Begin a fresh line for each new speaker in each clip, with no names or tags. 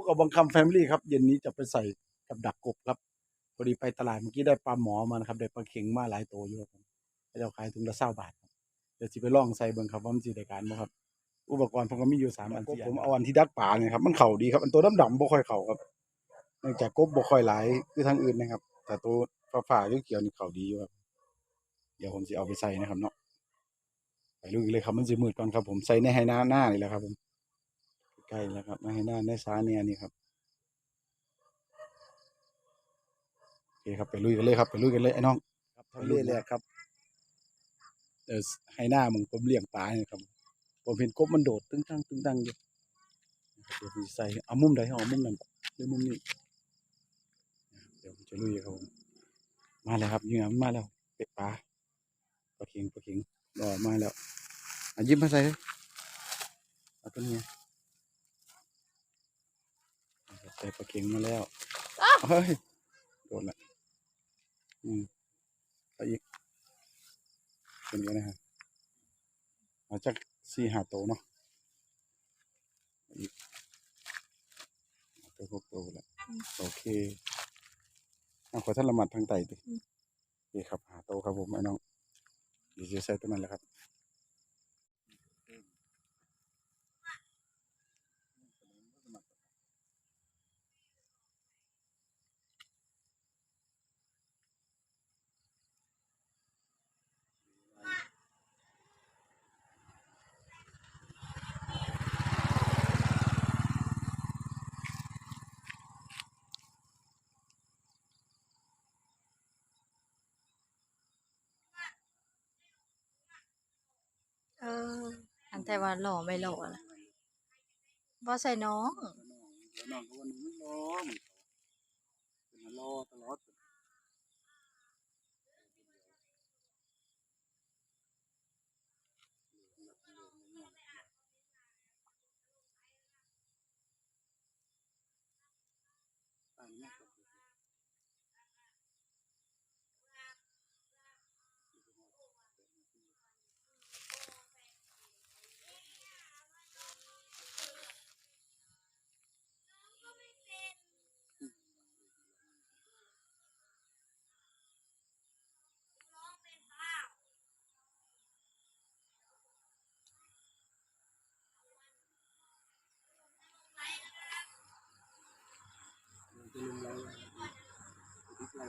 วกกับบังคำแฟมิลี่ครับ เย็นนี้จะไปใส่กับดักกบครับพอดีไปตลาดเมื่อกี้ได้ปลาหมอมานะครับได้ปลาเข็งมาหลายตัวอยู่ครับผมเขาจะขายถุงละเศร้าบาทครับเดี๋ยวสิไปลองใส่เบิ่งครับว่ามันสิได้การบ่ครับ อุปกรณ์ผมก็มีอยู่สามอันที่ผมเอาอันที่ดักปลาเนี่ยครับมันเข่าดีครับอันตัวดำๆบ่ค่อยเข่าครับเนื่องจากกบบ่ค่อยหลายคือทางอื่นนะครับ แต่ตัวฟ้าๆเขียวๆนี่เข่าดีอยู่ครับเดี๋ยวผมสิเอาไปใส่นะครับเนาะไปลุยกันเลยครับมันสิมืดก่อนครับ ผมใส่ในไหหน้าหน้านี่แหละครับผม ใกล้แล้วครับในไหหน้าในซ้ายเนี่ยนี่ครับโอเคครับไปลุยกันเลยครับไปลุยกันเลยไอ้น้องครับทำเล่แรกครับเออไหหน้ามึงผมเลี้ยงปลาเนี่ยครับผมเห็นกบมันโดดตึ้งตั้งตึ้งตั้งอยู่นะครับเดี๋ยวผมจะใส่เอามุมใดเอามุมนั้นหรือมุมนี้เดี๋ยวผมจะลุยครับผมมาแล้วครับเหยื่อมันมาแล้วเป็ดปลาปลาเข็งปลาเข็งรอมาแล้วอะยิ้มมาใส่เลยเอาตัวนี้ ใส่ปลาเข็งมาแล้วเฮ้ยโดนละอืมไปอีกเป็นกันนะครับมาจากสี่หาโตวเนาะอีกตัวพวกโตแล้วโอเคเอาขอท่านละหมัดทางไตดิโอเคครับหาโตวครับผมไอ้น้องเดี๋ยวจะใส่ตัวนั้นแหละครับ
เออ อันแต่ว่าหล่อไม่หล่อละบ่ใส่น้อง
เดี๋ยวน้องเขาวันนี้ไม่รอมันเป็นมารอตลอดอ่าน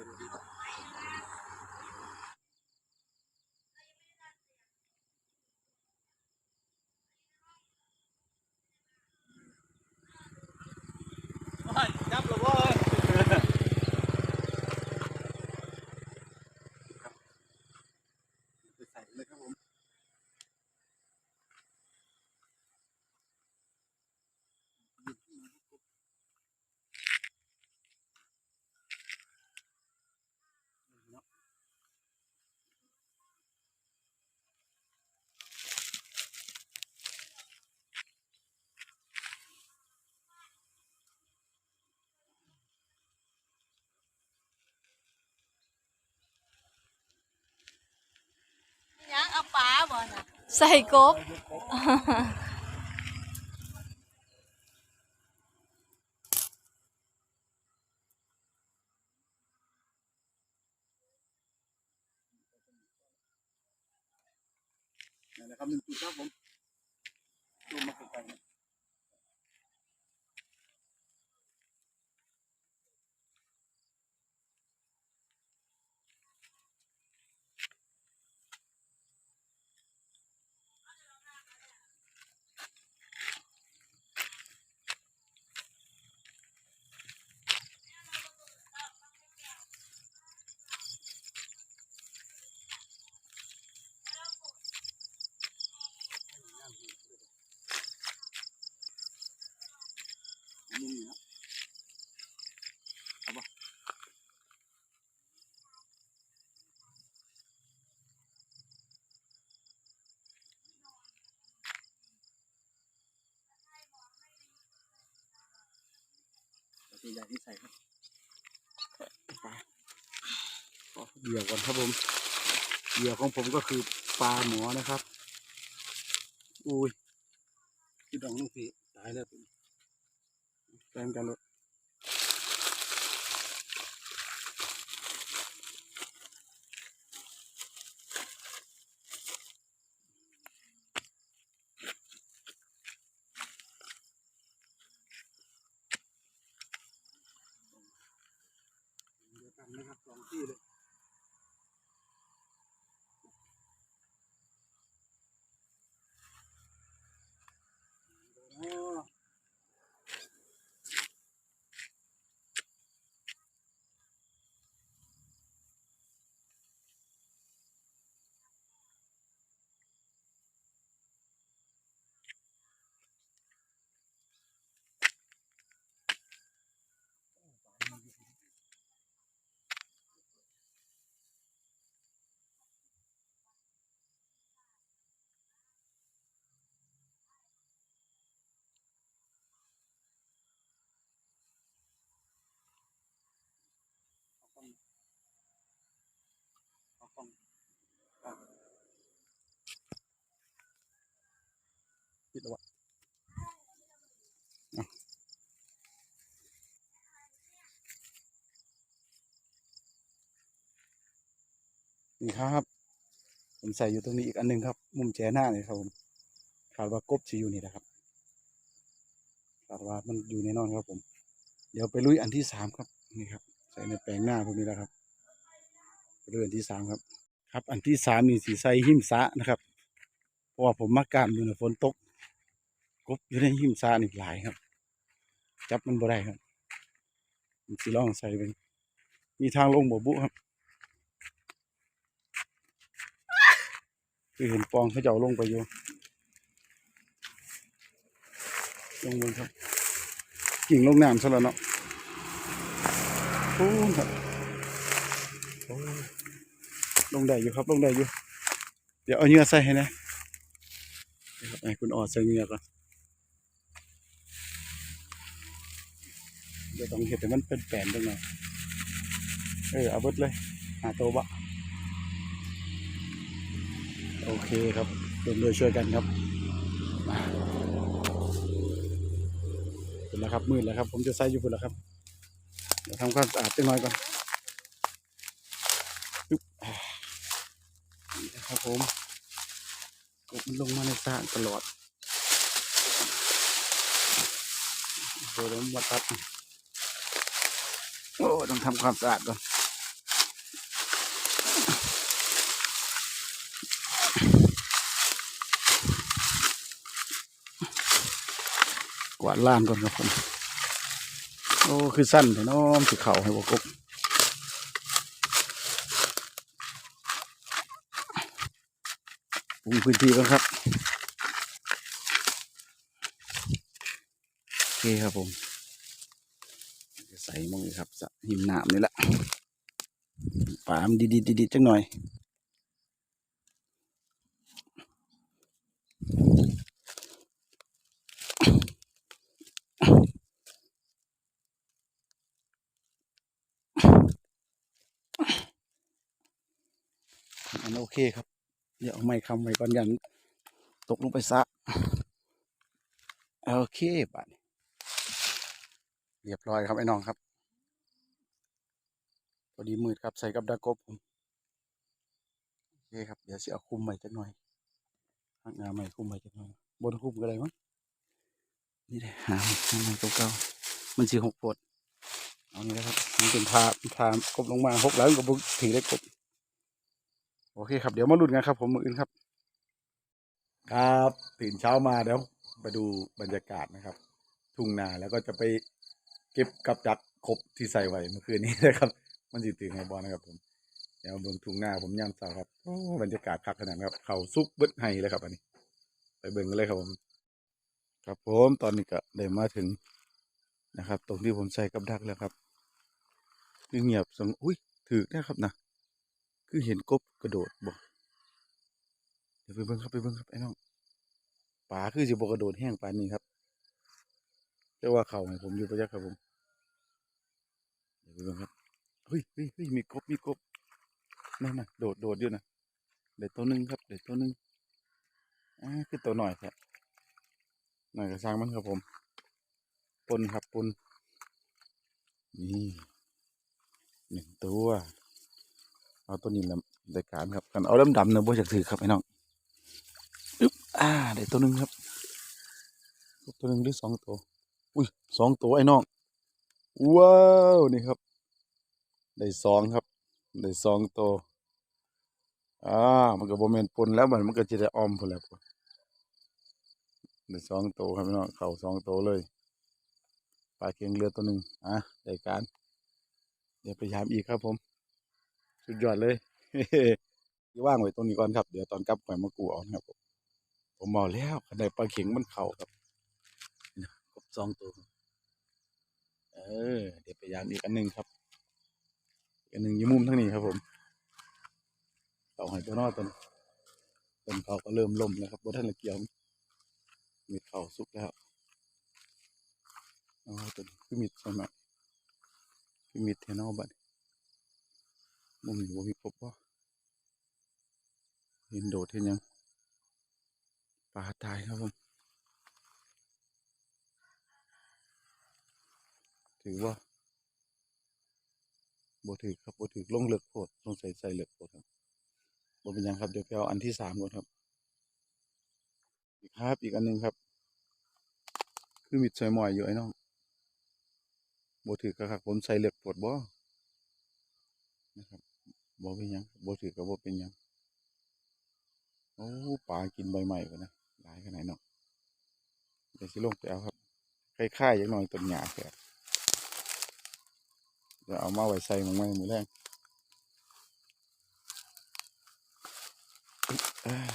ಮಾಡಬಹುದು? บ่
น่ะใส่กบ
นั่นแหละครับหนึ่งจุดครับผมรวมมาใกล้ๆนะมุมนี้นะเอาปะตัว ใหญ่ที่ใส่ครับปลาเหยื่อก่อนครับผมเหยื่อของผมก็คือปลาหมอนะครับ อุ้ยที่ดองลูกพี่ตายแล้วตัวนี้แรงกันเลย นนะครับสองที่เลย อ๋อ เอากล้องอะ ปิดแล้ววะนี่ครับ ผมใส่อยู่ตรงนี้อีกอันหนึงครับ มุมแจหน้าเนี่ยครับผมคาดว่ากบจะอยู่นี่นะครับคาดว่ามันอยู่แน่นอนครับผม เดี๋ยวไปลุยอันที่สามครับนี่ครับ ใส่ในแปลงหน้าพวกนี้แล้วครับไปลุยอันที่สามครับ ครับ อันที่สามนี่สีใสหิมสะนะครับ เพราะว่าผมมากามอยู่ในฝนตก กบอยู่ในหิมสะนี่หลายครับ จับมันบ่ได้ครับผมสิลองใส่เป็นมีทางลงบ่บุครับคือเห็นปองเขาเจ้าลงไปอยู่ลงบนครับกิ่งลงน้ำซะแล้วเนาะโอ้ครับลงได้อยู่ครับลงได้อยู่ เดี๋ยวเอาเหงื่อใส่ให้นะเดี๋ยวให้คุณออดใส่เหงื่อก่อน ดี๋ยวต้องเห็ดให้มันเป็นแปลนจังหน่อยเออเอาเบิดเลยหาตัวบะโอเคครับร่วมด้วยช่วยกันครับเป็นแล้วครับมืดแล้วครับ ผมจะใส่อยู่บนแล้วครับเดี๋ยวทำความสะอาดจังหน่อยก่อนปึ๊บนี่นะครับผมกบมันลงมาในสระตลอดโดยล้มวัดตัด โอ้ ต้องทำความสะอาดก่อนกวาดล่านก่อนครับผมโอ้ คือสั้นแต่น้อมสิเข่าให้บกบปรุงพื้นที่กันครับ โอเคครับผม ส่หมองครับจะหิมหนามนี่แหละปามดีๆดีจังหน่อยอันโอเคครับ เดี๋ยวเอาไม้คำไว้ก่อนยันตกลงไปซะ โอเคบัดนี้เรียบร้อยครับไอ้น้องครับ อดีมืดครับใส่กับดากบผมโอเคครับเดี๋ยวสิเอาคุมใหม่จักหน่อยข้างหน้าใหม่คุมใหม่จักหน่อยบนคุมก็ได้มั้งนี่เลยหาหาใหม่เก่าๆมันสีหกปวดเอานี่นะครับมันเป็นพาพากบลงมาหกแล้วก็บุถือได้กบโอเคครับเดี๋ยวมาลุ้นกันครับ ผมมืออื่นครับ ครับตื่นเช้ามาเดี๋ยวไปดูบรรยากาศนะครับ ทุ่งนาแล้วก็จะไปเก็บกับจักครบที่ใส่ไว้เมื่อคืนนี้นะครับ มันสิตื่นไงบอนะครับ ผมเดี๋ยวเบิ่งทุ่งนาผมย่ำเสาครับโอ้บรรยากาศคักขนาดครับ เขาซุกเบิดไห้เลยครับอันนี้ ไปเบิ่งกันเลยครับผม ครับผมตอนนี้ก็ได้มาถึงนะครับ ตรงที่ผมใส่กับดักแล้วครับคือเงียบสงอุ้ยถือนะครับนะคือเห็นกบกระโดดบ่เดี๋ยวไปเบิ่งครับไปเบิ่งครับไอ้น้องป่าคือสิบกระโดดแห้งป่านนี้ครับเรียกว่าเขาให้ผมอยู่ประยักครับผมเดี๋ยวไปเบิ่งครับ เฮ้ยเฮ้ยเฮ้ยมีกบมีกบนั่นน่ะโดดโดดอยู่นะเด็ดตัวหนึงครับเด็ดตัวหนึงอ่าคือตัวหน่อยแท้หน่อยก็สร้างมันครับผมปนครับปนนี่หนึ่งตัวเอาตัวนี้นำรายการครับกันเอาดำดำๆนะบ่อยากถือครับไอ้น้องอึ๊บอ่าได้ตัวหนึ่งครับตัวหนึ่งหรือสองตัวอุ้ยสองตัวไอ้น้องว้าวนี่ครับ ได้สองครับ ได้สองตัวอ่ามันก็บ่แม่นปนแล้วมันมันก็จะได้ออมพุ่นแล้วพุ่นได้สองตัวครับพี่น้องเข้าสองตัวเลยปลาเคียงเรือตัวหนึ่งอะได้การ เดี๋ยวพยายามอีกครับผม สุดยอดเลยที่ว่างไว้ตรงนี้ก่อนครับ เดี๋ยวตอนกลับไปมากูเอานะครับ ผมมบอกแล้วคันได้ปลาเข็งมันเข่าครับครบสองตัว เออ เดี๋ยวพยายามอีกอันหนึ่งครับ กันหนึ่งอยี่มุมทั้งนี้ครับผมเขาหอยตัวนอกต้นต้นเขาก็เริ่มล่มแล้วครับบนท่านละเกียวมีเขาสุกแล้วอ๋อต้นคือมิดใช่ไหมคือมิดเทนอบัดมุมนี้บ่มีครบวะเห็นโดดเห็นยังปลาตายครับผมถือว่า บ่ถือครับบ่ถือลงเลือกโพดลงใส่ใส่เลือกโพดครับบ่เป็นยังครับเดี๋ยวไปเอาอันที่สามก่อนครับ อีกครับอีกอันหนึ่งครับ คือมิดส่หมอยอยู่ไอ้น้องบ่ถือครับผมใส่เลือกโพดบ่นะครับบ่เป็นยังบ่ถือก็บ่เป็นยังโอ้ปลากินใบใหม่ก่อนนะหลายขนาดเนาะเดี๋ยวสิลงไปเอาครับคล้ายๆอย่างน้อยต้นหญ้าแค่เดี๋ ยวเอามาไว้ใส่หมองไม้มือแรงเอ้ย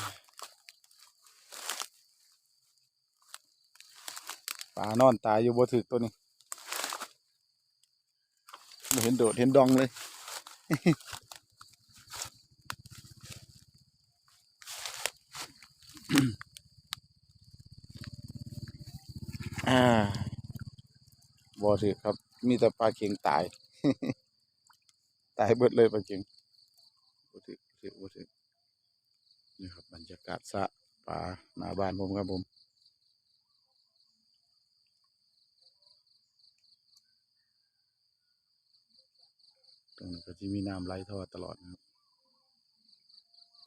ปลานอนตายอยู่บ่ถึกตัวนี้ไม่เห็นโดดเห็นดองเลยอ่าบ่ถึกครับ มีแต่ปลาเค็งตาย ตายเบิดเลยปลาเค็งบ่ถึกบ่ถึกบ่ถึกนี่ครับบรรยากาศสะปลาหน้าบ้านผมครับผมตรงนี้ก็จะมีน้ำไหลทอดตลอดนะครับ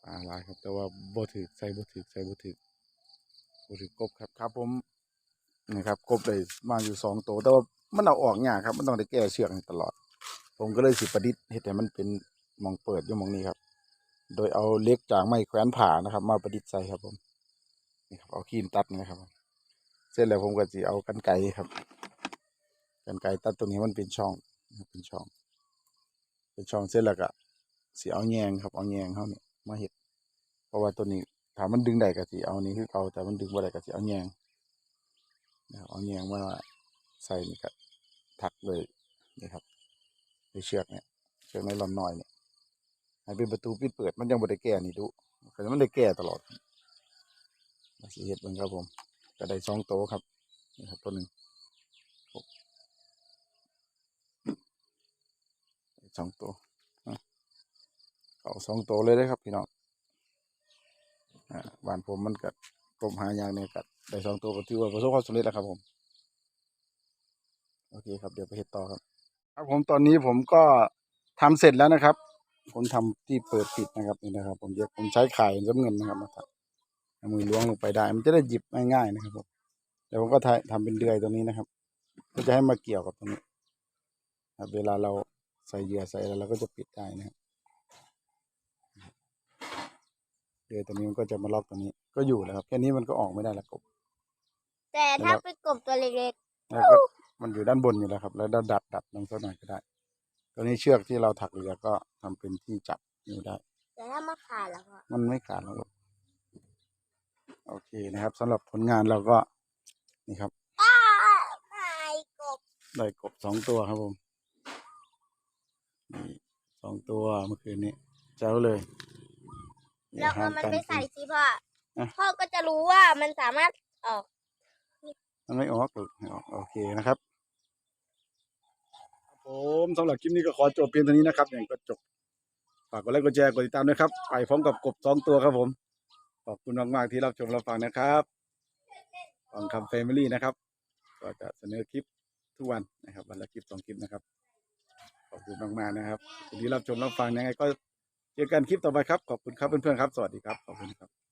ปลาหลายครับ แต่ว่าบ่ถึกใส่บ่ถึกใส่บ่ถึกบ่ถึกกบครับครับผมนี่ครับกบได้มาอยู่สองตัวแต่ว่ามันเอาออกยากครับ มันต้องได้แก้เชือกตลอด ผมก็เลยสิประดิษฐ์เฮ็ดให้มันเป็นมองเปิดอยู่มองนี้ครับ โดยเอาเล็กจากไม้แขวนผ่านะครับ มาประดิษฐ์ใส่ครับผมนี่ครับเอาครีมตัดนะครับ เสร็จแล้วผมก็สิเอากรรไกครับกรรไกตัดตรงนี้มันเป็นช่องเป็นช่อง เป็นช่องเสร็จแล้วก็สิเอาแยงครับเอาแยงเขาเนี่ยมาเห็ดเพราะว่าตัวนี้ถามมันดึงได้ก็สิเอานี่คือเอาแต่มันดึงบ่ได้ก็สิเอาแยงนะครับเอาแยงมาใส่นี่ก็ถักเลยนี่ครับ ด้วยเชือกเนี่ยเชือกไนลอนน้อยเนี่ยให้เป็นประตูปิดเปิดมันยังบ่ได้แก้นี่ดูแต่มันได้แก้ตลอดมาสิเฮ็ดเบิ่งครับผมก็ได้สองโตวครับนี่ครับตัวหนึ่งได้สองตัวเอาสองตัวเลยได้ครับพี่น้องอ่าบ้านผมมันกัดกลมหายางเนี่ยกัดได้สองตัวก็ถือว่าประสบความสำเร็จแล้วครับผม โอเคครับ เดี๋ยวไปเฮ็ดต่อครับ ครับผมตอนนี้ผมก็ทำเสร็จแล้วนะครับ ผมทำที่เปิดปิดนะครับนี่นะครับ ผมเดี๋ยวผมใช้ไข่น้ำเงินนะครับมาทำเอามือล้วงลงไปได้ มันจะได้หยิบง่ายๆนะครับผมเดี๋ยวผมก็ทำทำเป็นเดือยตรงนี้นะครับ ก็จะให้มาเกี่ยวกับตรงนี้ครับเวลาเราใส่เหยื่อใส่อะไรเราก็จะปิดได้นะครับเดือยตัวนี้มันก็จะมาล็อกตัวนี้ ก็อยู่แล้วครับแค่นี้มันก็ออกไม่ได้แล้วกบ
แต่ถ้าเป็นกบตัวเล็ก
แล้วก็ มันอยู่ด้านบนอยู่แล้วครับ แล้วดัดดัดดัดลงสักหน่อยก็ได้ตัวนี้เชือกที่เราถักเรือก็ทำเป็นที่จับอยู่ได้
ๆแต่ถ้ามาขาดแล้วก็
มันไม่ขาดหรอกลูกโอเคนะครับสำหรับผลงานเราก็นี่ครับ
อ้าไม่กบ
ได้กบสองตัวครับผมนี่สองตัวเมื่อคืนนี้เจ้าเลย
แล้ว
อา
ก็
หาร
มัน
การ
ไป
กิ
ใส่
น
สิพ่อ
อะ
พ่อก็จะรู้ว่ามันสามารถออก
มันไม่ออกหรอกไม่ออกโอเคนะครับครับ ผมสำหรับคลิปนี้ก็ขอจบเพียงเท่านี้นะครับ อย่างก็จบฝากกดไลค์กดแชร์กดติดตามด้วยครับ ไปพร้อมกับกบสองตัวครับผม ขอบคุณมากๆที่รับชมรับฟังนะครับฟังคำเฟมิลี่นะครับ ก็จะเสนอคลิปทุกวันนะครับ วันละคลิปสองคลิปนะครับ ขอบคุณมากๆนะครับวันนี้รับชมรับฟังยังไงก็เจอกันคลิปต่อไปครับ ขอบคุณครับเพื่อนๆครับ สวัสดีครับ ขอบคุณครับ